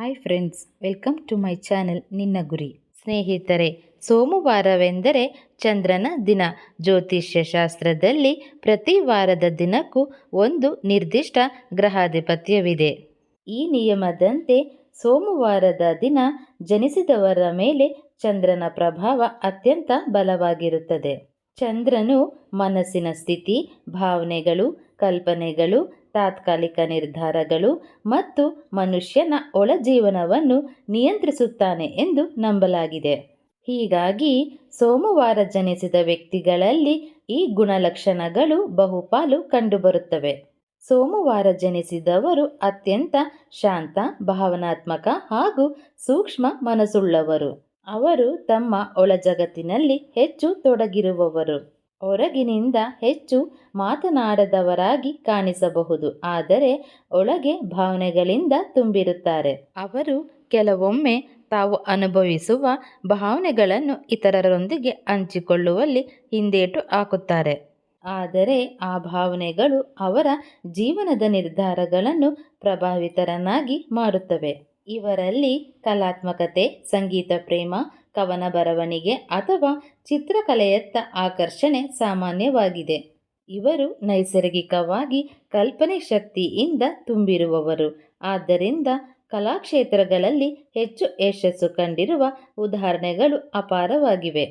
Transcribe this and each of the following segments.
Hi friends welcome to my channel ನಿನ್ನ ಗುರಿ ಸ್ನೇಹಿತರೆ, ಸೋಮವಾರವೆಂದರೆ ಚಂದ್ರನ ದಿನ. ಜ್ಯೋತಿಷ್ಯ ಶಾಸ್ತ್ರದಲ್ಲಿ ಪ್ರತಿ ವಾರದ ದಿನಕ್ಕೂ ಒಂದು ನಿರ್ದಿಷ್ಟ ಗ್ರಹಾಧಿಪತ್ಯವಿದೆ. ಈ ನಿಯಮದಂತೆ ಸೋಮವಾರದ ದಿನ ಜನಿಸಿದವರ ಮೇಲೆ ಚಂದ್ರನ ಪ್ರಭಾವ ಅತ್ಯಂತ ಬಲವಾಗಿರುತ್ತದೆ. ಚಂದ್ರನು ಮನಸ್ಸಿನ ಸ್ಥಿತಿ, ಭಾವನೆಗಳು, ಕಲ್ಪನೆಗಳು ತಾತ್ಕಾಲಿಕ ನಿರ್ಧಾರಗಳು ಮತ್ತು ಮನುಷ್ಯನ ಒಳ ಜೀವನವನ್ನು ನಿಯಂತ್ರಿಸುತ್ತಾನೆ ಎಂದು ನಂಬಲಾಗಿದೆ. ಹೀಗಾಗಿ ಸೋಮವಾರ ಜನಿಸಿದ ವ್ಯಕ್ತಿಗಳಲ್ಲಿ ಈ ಗುಣಲಕ್ಷಣಗಳು ಬಹುಪಾಲು ಕಂಡುಬರುತ್ತವೆ. ಸೋಮವಾರ ಜನಿಸಿದವರು ಅತ್ಯಂತ ಶಾಂತ, ಭಾವನಾತ್ಮಕ ಹಾಗೂ ಸೂಕ್ಷ್ಮ ಮನಸ್ಸುಳ್ಳವರು. ಅವರು ತಮ್ಮ ಒಳಜಗತ್ತಿನಲ್ಲಿ ಹೆಚ್ಚು ತೊಡಗಿರುವವರು. ಹೊರಗಿನಿಂದ ಹೆಚ್ಚು ಮಾತನಾಡದವರಾಗಿ ಕಾಣಿಸಬಹುದು. ಆದರೆ ಒಳಗೆ ಭಾವನೆಗಳಿಂದ ತುಂಬಿರುತ್ತಾರೆ. ಅವರು ಕೆಲವೊಮ್ಮೆ ತಾವು ಅನುಭವಿಸುವ ಭಾವನೆಗಳನ್ನು ಇತರರೊಂದಿಗೆ ಹಂಚಿಕೊಳ್ಳುವಲ್ಲಿ ಹಿಂದೇಟು ಹಾಕುತ್ತಾರೆ. ಆದರೆ ಆ ಭಾವನೆಗಳು ಅವರ ಜೀವನದ ನಿರ್ಧಾರಗಳನ್ನು ಪ್ರಭಾವಿತರನ್ನಾಗಿ ಮಾಡುತ್ತವೆ ಇವರಲ್ಲಿ ಕಲಾತ್ಮಕತೆ, ಸಂಗೀತ ಪ್ರೇಮ ಕವನ ಬರವಣಿಗೆ ಅಥವಾ ಚಿತ್ರಕಲೆಯತ್ತ ಆಕರ್ಷಣೆ ಸಾಮಾನ್ಯವಾಗಿದೆ. ಇವರು ನೈಸರ್ಗಿಕವಾಗಿ ಕಲ್ಪನೆ ಶಕ್ತಿಯಿಂದ ತುಂಬಿರುವವರು. ಆದ್ದರಿಂದ ಕಲಾಕ್ಷೇತ್ರಗಳಲ್ಲಿ ಹೆಚ್ಚು ಯಶಸ್ಸು ಕಂಡಿರುವ ಉದಾಹರಣೆಗಳು ಅಪಾರವಾಗಿವೆ.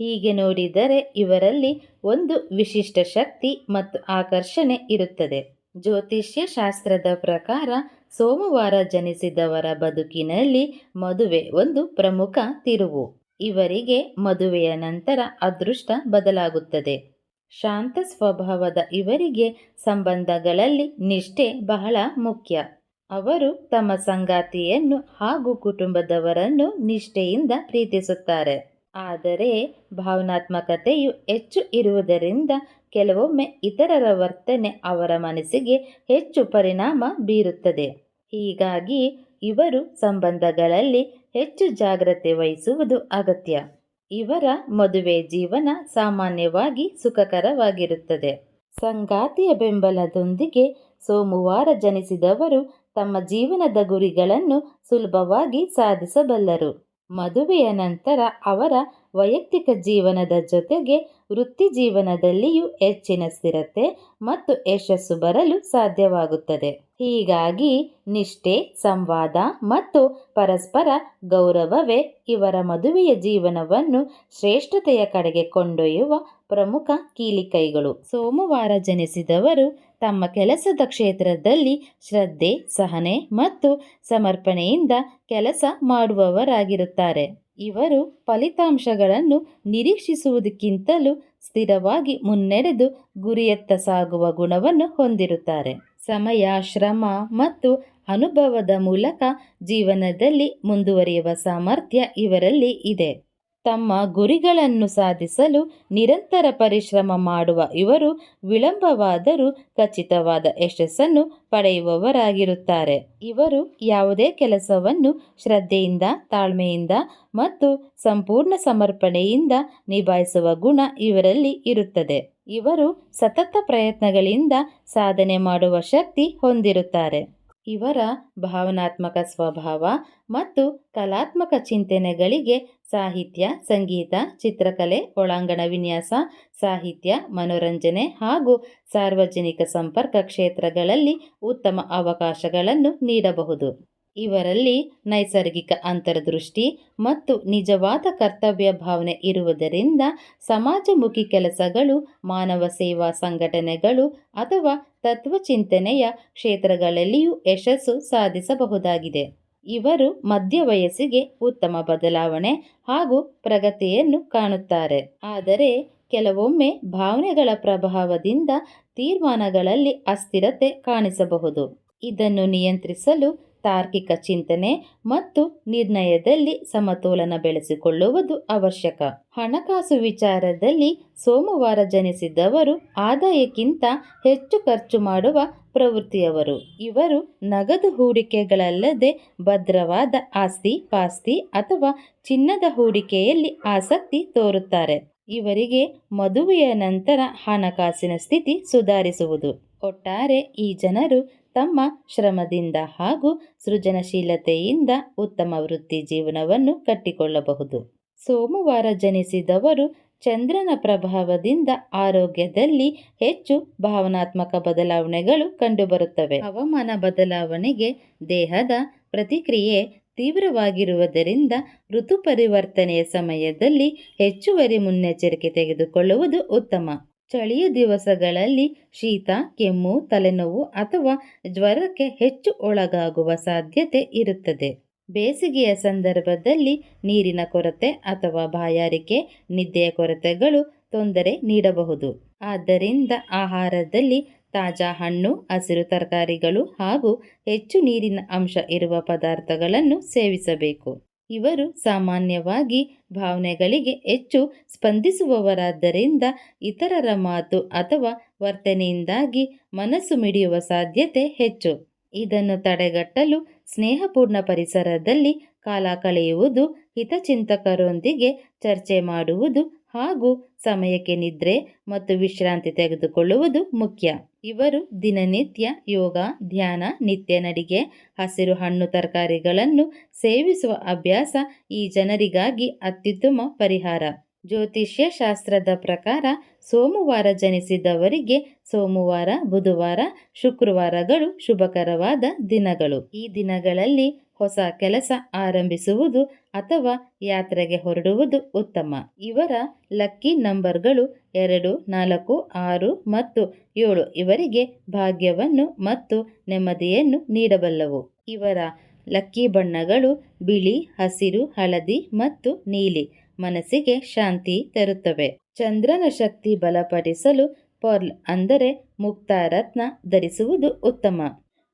ಹೀಗೆ ನೋಡಿದರೆ ಇವರಲ್ಲಿ ಒಂದು ವಿಶಿಷ್ಟ ಶಕ್ತಿ ಮತ್ತು ಆಕರ್ಷಣೆ ಇರುತ್ತದೆ. ಜ್ಯೋತಿಷ್ಯ ಶಾಸ್ತ್ರದ ಪ್ರಕಾರ ಸೋಮವಾರ ಜನಿಸಿದವರ ಬದುಕಿನಲ್ಲಿ ಮದುವೆ ಒಂದು ಪ್ರಮುಖ ತಿರುವು. ಇವರಿಗೆ ಮದುವೆಯ ನಂತರ ಅದೃಷ್ಟ ಬದಲಾಗುತ್ತದೆ. ಶಾಂತ ಸ್ವಭಾವದ ಇವರಿಗೆ ಸಂಬಂಧಗಳಲ್ಲಿ ನಿಷ್ಠೆ ಬಹಳ ಮುಖ್ಯ. ಅವರು ತಮ್ಮ ಸಂಗಾತಿಯನ್ನು ಹಾಗೂ ಕುಟುಂಬದವರನ್ನು ನಿಷ್ಠೆಯಿಂದ ಪ್ರೀತಿಸುತ್ತಾರೆ. ಆದರೆ ಭಾವನಾತ್ಮಕತೆಯು ಹೆಚ್ಚು ಇರುವುದರಿಂದ ಕೆಲವೊಮ್ಮೆ ಇತರರ ವರ್ತನೆ ಅವರ ಮನಸ್ಸಿಗೆ ಹೆಚ್ಚು ಪರಿಣಾಮ ಬೀರುತ್ತದೆ. ಹೀಗಾಗಿ ಇವರು ಸಂಬಂಧಗಳಲ್ಲಿ ಹೆಚ್ಚು ಜಾಗ್ರತೆ ವಹಿಸುವುದು ಅಗತ್ಯ. ಇವರ ಮದುವೆ ಜೀವನ ಸಾಮಾನ್ಯವಾಗಿ ಸುಖಕರವಾಗಿರುತ್ತದೆ. ಸಂಗಾತಿಯ ಬೆಂಬಲದೊಂದಿಗೆ ಸೋಮವಾರ ಜನಿಸಿದವರು ತಮ್ಮ ಜೀವನದ ಗುರಿಗಳನ್ನು ಸುಲಭವಾಗಿ ಸಾಧಿಸಬಲ್ಲರು. ಮದುವೆಯ ನಂತರ ಅವರ ವೈಯಕ್ತಿಕ ಜೀವನದ ಜೊತೆಗೆ ವೃತ್ತಿ ಜೀವನದಲ್ಲಿಯೂ ಹೆಚ್ಚಿನ ಸ್ಥಿರತೆ ಮತ್ತು ಯಶಸ್ಸು ಬರಲು ಸಾಧ್ಯವಾಗುತ್ತದೆ. ಹೀಗಾಗಿ ನಿಷ್ಠೆ, ಸಂವಾದ ಮತ್ತು ಪರಸ್ಪರ ಗೌರವವೇ ಇವರ ಮದುವೆಯ ಜೀವನವನ್ನು ಶ್ರೇಷ್ಠತೆಯ ಕಡೆಗೆ ಕೊಂಡೊಯ್ಯುವ ಪ್ರಮುಖ ಕೀಲಿಕೈಗಳು. ಸೋಮವಾರ ಜನಿಸಿದವರು ತಮ್ಮ ಕೆಲಸದ ಕ್ಷೇತ್ರದಲ್ಲಿ ಶ್ರದ್ಧೆ, ಸಹನೆ ಮತ್ತು ಸಮರ್ಪಣೆಯಿಂದ ಕೆಲಸ ಮಾಡುವವರಾಗಿರುತ್ತಾರೆ. ಇವರು ಫಲಿತಾಂಶಗಳನ್ನು ನಿರೀಕ್ಷಿಸುವುದಕ್ಕಿಂತಲೂ ಸ್ಥಿರವಾಗಿ ಮುನ್ನಡೆದು ಗುರಿಯತ್ತ ಸಾಗುವ ಗುಣವನ್ನು ಹೊಂದಿರುತ್ತಾರೆ. ಸಮಯ, ಶ್ರಮ ಮತ್ತು ಅನುಭವದ ಮೂಲಕ ಜೀವನದಲ್ಲಿ ಮುಂದುವರಿಯುವ ಸಾಮರ್ಥ್ಯ ಇವರಲ್ಲಿ ಇದೆ. ತಮ್ಮ ಗುರಿಗಳನ್ನು ಸಾಧಿಸಲು ನಿರಂತರ ಪರಿಶ್ರಮ ಮಾಡುವ ಇವರು ವಿಳಂಬವಾದರೂ ಖಚಿತವಾದ ಯಶಸ್ಸನ್ನು ಪಡೆಯುವವರಾಗಿರುತ್ತಾರೆ. ಇವರು ಯಾವುದೇ ಕೆಲಸವನ್ನು ಶ್ರದ್ಧೆಯಿಂದ, ತಾಳ್ಮೆಯಿಂದ ಮತ್ತು ಸಂಪೂರ್ಣ ಸಮರ್ಪಣೆಯಿಂದ ನಿಭಾಯಿಸುವ ಗುಣ ಇವರಲ್ಲಿ ಇರುತ್ತದೆ. ಇವರು ಸತತ ಪ್ರಯತ್ನಗಳಿಂದ ಸಾಧನೆ ಮಾಡುವ ಶಕ್ತಿ ಹೊಂದಿರುತ್ತಾರೆ. ಇವರ ಭಾವನಾತ್ಮಕ ಸ್ವಭಾವ ಮತ್ತು ಕಲಾತ್ಮಕ ಚಿಂತನೆಗಳಿಗೆ ಸಾಹಿತ್ಯ, ಸಂಗೀತ, ಚಿತ್ರಕಲೆ, ಒಳಾಂಗಣ ವಿನ್ಯಾಸ, ಸಾಹಿತ್ಯ, ಮನೋರಂಜನೆ ಹಾಗೂ ಸಾರ್ವಜನಿಕ ಸಂಪರ್ಕ ಕ್ಷೇತ್ರಗಳಲ್ಲಿ ಉತ್ತಮ ಅವಕಾಶಗಳನ್ನು ನೀಡಬಹುದು. ಇವರಲ್ಲಿ ನೈಸರ್ಗಿಕ ಅಂತರ್ದೃಷ್ಟಿ ಮತ್ತು ನಿಜವಾದ ಕರ್ತವ್ಯ ಭಾವನೆ ಇರುವುದರಿಂದ ಸಮಾಜಮುಖಿ ಕೆಲಸಗಳು, ಮಾನವ ಸೇವಾ ಸಂಘಟನೆಗಳು ಅಥವಾ ತತ್ವಚಿಂತನೆಯ ಕ್ಷೇತ್ರಗಳಲ್ಲಿಯೂ ಯಶಸ್ಸು ಸಾಧಿಸಬಹುದಾಗಿದೆ. ಇವರು ಮಧ್ಯ ವಯಸ್ಸಿಗೆ ಉತ್ತಮ ಬದಲಾವಣೆ ಹಾಗೂ ಪ್ರಗತಿಯನ್ನು ಕಾಣುತ್ತಾರೆ. ಆದರೆ ಕೆಲವೊಮ್ಮೆ ಭಾವನೆಗಳ ಪ್ರಭಾವದಿಂದ ತೀರ್ಮಾನಗಳಲ್ಲಿ ಅಸ್ಥಿರತೆ ಕಾಣಿಸಬಹುದು. ಇದನ್ನು ನಿಯಂತ್ರಿಸಲು ತಾರ್ಕಿಕ ಚಿಂತನೆ ಮತ್ತು ನಿರ್ಣಯದಲ್ಲಿ ಸಮತೋಲನ ಬೆಳೆಸಿಕೊಳ್ಳುವುದು ಅವಶ್ಯಕ. ಹಣಕಾಸು ವಿಚಾರದಲ್ಲಿ ಸೋಮವಾರ ಜನಿಸಿದವರು ಆದಾಯಕ್ಕಿಂತ ಹೆಚ್ಚು ಖರ್ಚು ಮಾಡುವ ಪ್ರವೃತ್ತಿಯವರು. ಇವರು ನಗದು ಹೂಡಿಕೆಗಳಲ್ಲದೆ ಭದ್ರವಾದ ಆಸ್ತಿ, ಪಾಸ್ತಿ ಅಥವಾ ಚಿನ್ನದ ಹೂಡಿಕೆಯಲ್ಲಿ ಆಸಕ್ತಿ ತೋರುತ್ತಾರೆ. ಇವರಿಗೆ ಮದುವೆಯ ನಂತರ ಹಣಕಾಸಿನ ಸ್ಥಿತಿ ಸುಧಾರಿಸುವುದು. ಒಟ್ಟಾರೆ ಈ ಜನರು ತಮ್ಮ ಶ್ರಮದಿಂದ ಹಾಗೂ ಸೃಜನಶೀಲತೆಯಿಂದ ಉತ್ತಮ ವೃತ್ತಿ ಜೀವನವನ್ನು ಕಟ್ಟಿಕೊಳ್ಳಬಹುದು. ಸೋಮವಾರ ಜನಿಸಿದವರು ಚಂದ್ರನ ಪ್ರಭಾವದಿಂದ ಆರೋಗ್ಯದಲ್ಲಿ ಹೆಚ್ಚು ಭಾವನಾತ್ಮಕ ಬದಲಾವಣೆಗಳು ಕಂಡುಬರುತ್ತವೆ. ಹವಾಮಾನ ಬದಲಾವಣೆಗೆ ದೇಹದ ಪ್ರತಿಕ್ರಿಯೆ ತೀವ್ರವಾಗಿರುವುದರಿಂದ ಋತು ಪರಿವರ್ತನೆಯ ಸಮಯದಲ್ಲಿ ಹೆಚ್ಚುವರಿ ಮುನ್ನೆಚ್ಚರಿಕೆ ತೆಗೆದುಕೊಳ್ಳುವುದು ಉತ್ತಮ. ಚಳಿಯ ದಿವಸಗಳಲ್ಲಿ ಶೀತ, ಕೆಮ್ಮು, ತಲೆನೋವು ಅಥವಾ ಜ್ವರಕ್ಕೆ ಹೆಚ್ಚು ಒಳಗಾಗುವ ಸಾಧ್ಯತೆ ಇರುತ್ತದೆ. ಬೇಸಿಗೆಯ ಸಂದರ್ಭದಲ್ಲಿ ನೀರಿನ ಕೊರತೆ ಅಥವಾ ಬಾಯಾರಿಕೆ, ನಿದ್ದೆಯ ಕೊರತೆಗಳು ತೊಂದರೆ ನೀಡಬಹುದು. ಆದ್ದರಿಂದ ಆಹಾರದಲ್ಲಿ ತಾಜಾ ಹಣ್ಣು, ಹಸಿರು ತರಕಾರಿಗಳು ಹಾಗೂ ಹೆಚ್ಚು ನೀರಿನ ಅಂಶ ಇರುವ ಪದಾರ್ಥಗಳನ್ನು ಸೇವಿಸಬೇಕು. ಇವರು ಸಾಮಾನ್ಯವಾಗಿ ಭಾವನೆಗಳಿಗೆ ಹೆಚ್ಚು ಸ್ಪಂದಿಸುವವರಾದ್ದರಿಂದ ಇತರರ ಮಾತು ಅಥವಾ ವರ್ತನೆಯಿಂದಾಗಿ ಮನಸ್ಸು ಮಿಡಿಯುವ ಸಾಧ್ಯತೆ ಹೆಚ್ಚು. ಇದನ್ನು ತಡೆಗಟ್ಟಲು ಸ್ನೇಹಪೂರ್ಣ ಪರಿಸರದಲ್ಲಿ ಕಾಲ ಕಳೆಯುವುದು ಹಿತಚಿಂತಕರೊಂದಿಗೆ ಚರ್ಚೆ ಮಾಡುವುದು ಹಾಗೂ ಸಮಯಕ್ಕೆ ನಿದ್ರೆ ಮತ್ತು ವಿಶ್ರಾಂತಿ ತೆಗೆದುಕೊಳ್ಳುವುದು ಮುಖ್ಯ. ಇವರು ದಿನನಿತ್ಯ ಯೋಗ, ಧ್ಯಾನ, ನಿತ್ಯ ನಡಿಗೆ, ಹಸಿರು ಹಣ್ಣು ತರಕಾರಿಗಳನ್ನು ಸೇವಿಸುವ ಅಭ್ಯಾಸ ಈ ಜನರಿಗಾಗಿ ಅತ್ಯುತ್ತಮ ಪರಿಹಾರ. ಜ್ಯೋತಿಷ್ಯ ಶಾಸ್ತ್ರದ ಪ್ರಕಾರ ಸೋಮವಾರ ಜನಿಸಿದವರಿಗೆ ಸೋಮವಾರ, ಬುಧವಾರ, ಶುಕ್ರವಾರಗಳು ಶುಭಕರವಾದ ದಿನಗಳು. ಈ ದಿನಗಳಲ್ಲಿ ಹೊಸ ಕೆಲಸ ಆರಂಭಿಸುವುದು ಅಥವಾ ಯಾತ್ರೆಗೆ ಹೊರಡುವುದು ಉತ್ತಮ. ಇವರ ಲಕ್ಕಿ ನಂಬರ್ಗಳು ಎರಡು, ನಾಲ್ಕು, ಆರು ಮತ್ತು ಏಳು ಇವರಿಗೆ ಭಾಗ್ಯವನ್ನು ಮತ್ತು ನೆಮ್ಮದಿಯನ್ನು ನೀಡಬಲ್ಲವು. ಇವರ ಲಕ್ಕಿ ಬಣ್ಣಗಳು ಬಿಳಿ, ಹಸಿರು, ಹಳದಿ ಮತ್ತು ನೀಲಿ ಮನಸ್ಸಿಗೆ ಶಾಂತಿ ತರುತ್ತವೆ. ಚಂದ್ರನ ಶಕ್ತಿ ಬಲಪಡಿಸಲು ಪರ್ಲ್ ಅಂದರೆ ಮುಕ್ತಾರತ್ನ ಧರಿಸುವುದು ಉತ್ತಮ.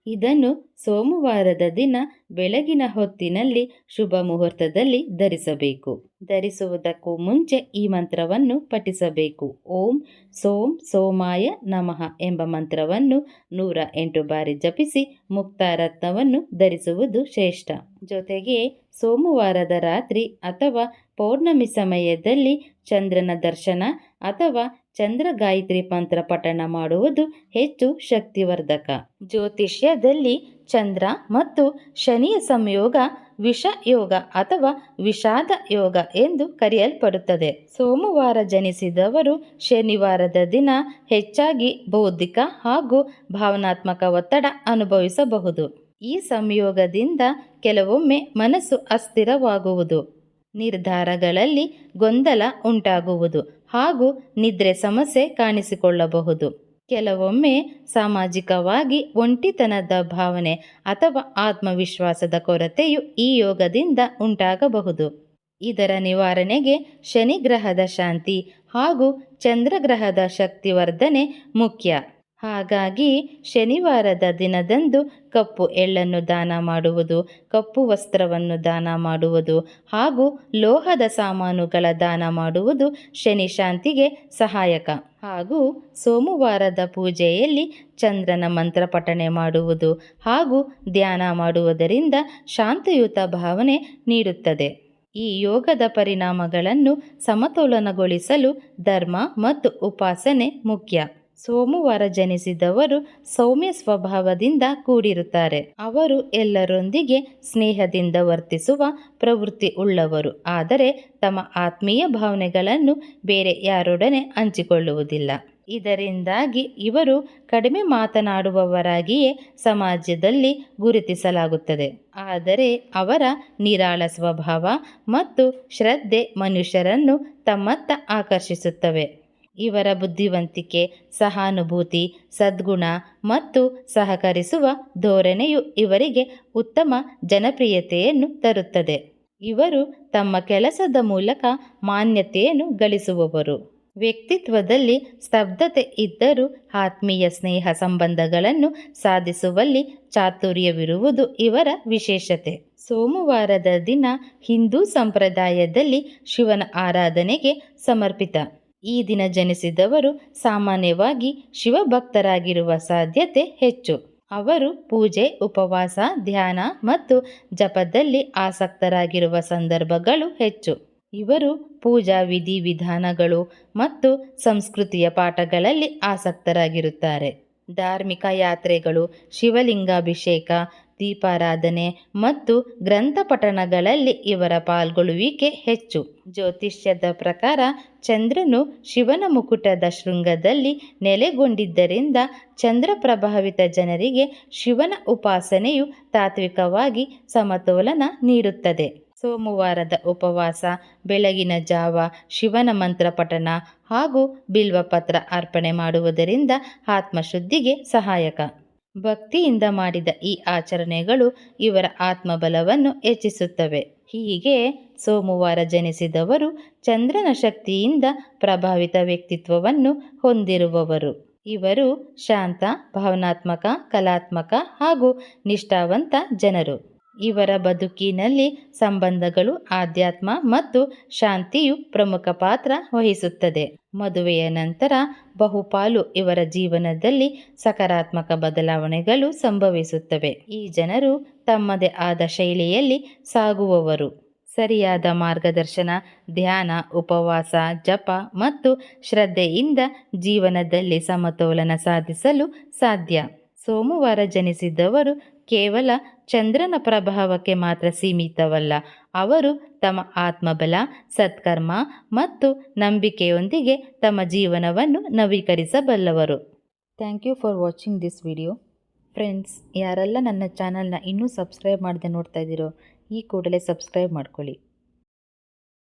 ಇದನ್ನು ಸೋಮವಾರದ ದಿನ ಬೆಳಗಿನ ಹೊತ್ತಿನಲ್ಲಿ ಶುಭ ಮುಹೂರ್ತದಲ್ಲಿ ಧರಿಸಬೇಕು. ಧರಿಸುವುದಕ್ಕೂ ಮುಂಚೆ ಈ ಮಂತ್ರವನ್ನು ಪಠಿಸಬೇಕು. ಓಂ ಸೋಂ ಸೋಮಾಯ ನಮಃ ಎಂಬ ಮಂತ್ರವನ್ನು ನೂರ ಎಂಟು ಬಾರಿ ಜಪಿಸಿ ಮುಕ್ತಾರತ್ನವನ್ನು ಧರಿಸುವುದು ಶ್ರೇಷ್ಠ. ಜೊತೆಗೆ ಸೋಮವಾರದ ರಾತ್ರಿ ಅಥವಾ ಪೌರ್ಣಮಿ ಸಮಯದಲ್ಲಿ ಚಂದ್ರನ ದರ್ಶನ ಅಥವಾ ಚಂದ್ರ ಗಾಯತ್ರಿ ಮಂತ್ರ ಪಠಣ ಮಾಡುವುದು ಹೆಚ್ಚು ಶಕ್ತಿವರ್ಧಕ. ಜ್ಯೋತಿಷ್ಯದಲ್ಲಿ ಚಂದ್ರ ಮತ್ತು ಶನಿಯ ಸಂಯೋಗ ವಿಷ ಯೋಗ ಅಥವಾ ವಿಷಾದ ಯೋಗ ಎಂದು ಕರೆಯಲ್ಪಡುತ್ತದೆ. ಸೋಮವಾರ ಜನಿಸಿದವರು ಶನಿವಾರದ ದಿನ ಹೆಚ್ಚಾಗಿ ಬೌದ್ಧಿಕ ಹಾಗೂ ಭಾವನಾತ್ಮಕ ಒತ್ತಡ ಅನುಭವಿಸಬಹುದು. ಈ ಸಂಯೋಗದಿಂದ ಕೆಲವೊಮ್ಮೆ ಮನಸ್ಸು ಅಸ್ಥಿರವಾಗುವುದು. ನಿರ್ಧಾರಗಳಲ್ಲಿ ಗೊಂದಲ ಉಂಟಾಗುವುದು ಹಾಗೂ ನಿದ್ರೆ ಸಮಸ್ಯೆ ಕಾಣಿಸಿಕೊಳ್ಳಬಹುದು. ಕೆಲವೊಮ್ಮೆ ಸಾಮಾಜಿಕವಾಗಿ ಒಂಟಿತನದ ಭಾವನೆ ಅಥವಾ ಆತ್ಮವಿಶ್ವಾಸದ ಕೊರತೆಯು ಈ ಯೋಗದಿಂದ ಉಂಟಾಗಬಹುದು. ಇದರ ನಿವಾರಣೆಗೆ ಶನಿ ಗ್ರಹದ ಶಾಂತಿ ಹಾಗೂ ಚಂದ್ರಗ್ರಹದ ಶಕ್ತಿವರ್ಧನೆ ಮುಖ್ಯ. ಹಾಗಾಗಿ ಶನಿವಾರದ ದಿನದಂದು ಕಪ್ಪು ಎಳ್ಳನ್ನು ದಾನ ಮಾಡುವುದು, ಕಪ್ಪು ವಸ್ತ್ರವನ್ನು ದಾನ ಮಾಡುವುದು ಹಾಗೂ ಲೋಹದ ಸಾಮಾನುಗಳ ದಾನ ಮಾಡುವುದು ಶನಿ ಶಾಂತಿಗೆ ಸಹಾಯಕ. ಹಾಗೂ ಸೋಮವಾರದ ಪೂಜೆಯಲ್ಲಿ ಚಂದ್ರನ ಮಂತ್ರ ಪಠಣೆ ಮಾಡುವುದು ಹಾಗೂ ಧ್ಯಾನ ಮಾಡುವುದರಿಂದ ಶಾಂತಿಯುತ ಭಾವನೆ ನೀಡುತ್ತದೆ. ಈ ಯೋಗದ ಪರಿಣಾಮಗಳನ್ನು ಸಮತೋಲನಗೊಳಿಸಲು ಧರ್ಮ ಮತ್ತು ಉಪಾಸನೆ ಮುಖ್ಯ. ಸೋಮವಾರ ಜನಿಸಿದವರು ಸೌಮ್ಯ ಸ್ವಭಾವದಿಂದ ಕೂಡಿರುತ್ತಾರೆ. ಅವರು ಎಲ್ಲರೊಂದಿಗೆ ಸ್ನೇಹದಿಂದ ವರ್ತಿಸುವ ಪ್ರವೃತ್ತಿ ಉಳ್ಳವರು. ಆದರೆ ತಮ್ಮ ಆತ್ಮೀಯ ಭಾವನೆಗಳನ್ನು ಬೇರೆ ಯಾರೊಡನೆ ಹಂಚಿಕೊಳ್ಳುವುದಿಲ್ಲ. ಇದರಿಂದಾಗಿ ಇವರು ಕಡಿಮೆ ಮಾತನಾಡುವವರಾಗಿಯೇ ಸಮಾಜದಲ್ಲಿ ಗುರುತಿಸಲಾಗುತ್ತದೆ. ಆದರೆ ಅವರ ನಿರಾಳ ಸ್ವಭಾವ ಮತ್ತು ಶ್ರದ್ಧೆ ಮನುಷ್ಯರನ್ನು ತಮ್ಮತ್ತ ಆಕರ್ಷಿಸುತ್ತವೆ. ಇವರ ಬುದ್ಧಿವಂತಿಕೆ, ಸಹಾನುಭೂತಿ, ಸದ್ಗುಣ ಮತ್ತು ಸಹಕರಿಸುವ ಧೋರಣೆಯು ಇವರಿಗೆ ಉತ್ತಮ ಜನಪ್ರಿಯತೆಯನ್ನು ತರುತ್ತದೆ. ಇವರು ತಮ್ಮ ಕೆಲಸದ ಮೂಲಕ ಮಾನ್ಯತೆಯನ್ನು ಗಳಿಸುವವರು. ವ್ಯಕ್ತಿತ್ವದಲ್ಲಿ ಸ್ತಬ್ಧತೆ ಇದ್ದರೂ ಆತ್ಮೀಯ ಸ್ನೇಹ ಸಂಬಂಧಗಳನ್ನು ಸಾಧಿಸುವಲ್ಲಿ ಚಾತುರ್ಯವಿರುವುದು ಇವರ ವಿಶೇಷತೆ. ಸೋಮವಾರದ ದಿನ ಹಿಂದೂ ಸಂಪ್ರದಾಯದಲ್ಲಿ ಶಿವನ ಆರಾಧನೆಗೆ ಸಮರ್ಪಿತ. ಈ ದಿನ ಜನಿಸಿದವರು ಸಾಮಾನ್ಯವಾಗಿ ಶಿವಭಕ್ತರಾಗಿರುವ ಸಾಧ್ಯತೆ ಹೆಚ್ಚು. ಅವರು ಪೂಜೆ, ಉಪವಾಸ, ಧ್ಯಾನ ಮತ್ತು ಜಪದಲ್ಲಿ ಆಸಕ್ತರಾಗಿರುವ ಸಂದರ್ಭಗಳು ಹೆಚ್ಚು. ಇವರು ಪೂಜಾ ವಿಧಿವಿಧಾನಗಳು ಮತ್ತು ಸಂಸ್ಕೃತಿಯ ಪಾಠಗಳಲ್ಲಿ ಆಸಕ್ತರಾಗಿರುತ್ತಾರೆ. ಧಾರ್ಮಿಕ ಯಾತ್ರೆಗಳು, ಶಿವಲಿಂಗಾಭಿಷೇಕ ದೀಪಾರಾಧನೆ ಮತ್ತು ಗ್ರಂಥ ಪಠಣಗಳಲ್ಲಿ ಇವರ ಪಾಲ್ಗೊಳ್ಳುವಿಕೆ ಹೆಚ್ಚು. ಜ್ಯೋತಿಷ್ಯದ ಪ್ರಕಾರ ಚಂದ್ರನು ಶಿವನ ಮುಕುಟದ ಶೃಂಗದಲ್ಲಿ ನೆಲೆಗೊಂಡಿದ್ದರಿಂದ ಚಂದ್ರ ಪ್ರಭಾವಿತ ಜನರಿಗೆ ಶಿವನ ಉಪಾಸನೆಯು ತಾತ್ವಿಕವಾಗಿ ಸಮತೋಲನ ನೀಡುತ್ತದೆ. ಸೋಮವಾರದ ಉಪವಾಸ, ಬೆಳಗಿನ ಜಾವ, ಶಿವನ ಮಂತ್ರ ಪಠಣ ಹಾಗೂ ಬಿಲ್ವಪತ್ರ ಅರ್ಪಣೆ ಮಾಡುವುದರಿಂದ ಆತ್ಮಶುದ್ಧಿಗೆ ಸಹಾಯಕ. ಭಕ್ತಿಯಿಂದ ಮಾಡಿದ ಈ ಆಚರಣೆಗಳು ಇವರ ಆತ್ಮಬಲವನ್ನು ಹೆಚ್ಚಿಸುತ್ತವೆ. ಹೀಗೆ ಸೋಮವಾರ ಜನಿಸಿದವರು ಚಂದ್ರನ ಶಕ್ತಿಯಿಂದ ಪ್ರಭಾವಿತ ವ್ಯಕ್ತಿತ್ವವನ್ನು ಹೊಂದಿರುವವರು. ಇವರು ಶಾಂತ, ಭಾವನಾತ್ಮಕ, ಕಲಾತ್ಮಕ ಹಾಗೂ ನಿಷ್ಠಾವಂತ ಜನರು. ಇವರ ಬದುಕಿನಲ್ಲಿ ಸಂಬಂಧಗಳು, ಆಧ್ಯಾತ್ಮ ಮತ್ತು ಶಾಂತಿಯು ಪ್ರಮುಖ ಪಾತ್ರ ವಹಿಸುತ್ತದೆ. ಮದುವೆಯ ನಂತರ ಬಹುಪಾಲು ಇವರ ಜೀವನದಲ್ಲಿ ಸಕಾರಾತ್ಮಕ ಬದಲಾವಣೆಗಳು ಸಂಭವಿಸುತ್ತವೆ. ಈ ಜನರು ತಮ್ಮದೇ ಆದ ಶೈಲಿಯಲ್ಲಿ ಸಾಗುವವರು. ಸರಿಯಾದ ಮಾರ್ಗದರ್ಶನ, ಧ್ಯಾನ, ಉಪವಾಸ, ಜಪ ಮತ್ತು ಶ್ರದ್ಧೆಯಿಂದ ಜೀವನದಲ್ಲಿ ಸಮತೋಲನ ಸಾಧಿಸಲು ಸಾಧ್ಯ. ಸೋಮವಾರ ಜನಿಸಿದ್ದವರು ಕೇವಲ ಚಂದ್ರನ ಪ್ರಭಾವಕ್ಕೆ ಮಾತ್ರ ಸೀಮಿತವಲ್ಲ. ಅವರು ತಮ್ಮ ಆತ್ಮಬಲ, ಸತ್ಕರ್ಮ ಮತ್ತು ನಂಬಿಕೆಯೊಂದಿಗೆ ತಮ್ಮ ಜೀವನವನ್ನು ನವೀಕರಿಸಬಲ್ಲವರು. Thank you for watching this video friends ಯಾರೆಲ್ಲ ನನ್ನ ಚಾನಲ್ನ ಇನ್ನೂ ಸಬ್ಸ್ಕ್ರೈಬ್ ಮಾಡದೆ ನೋಡ್ತಾ ಇದ್ದೀರೋ, ಈ ಕೂಡಲೇ ಸಬ್ಸ್ಕ್ರೈಬ್ ಮಾಡ್ಕೊಳ್ಳಿ.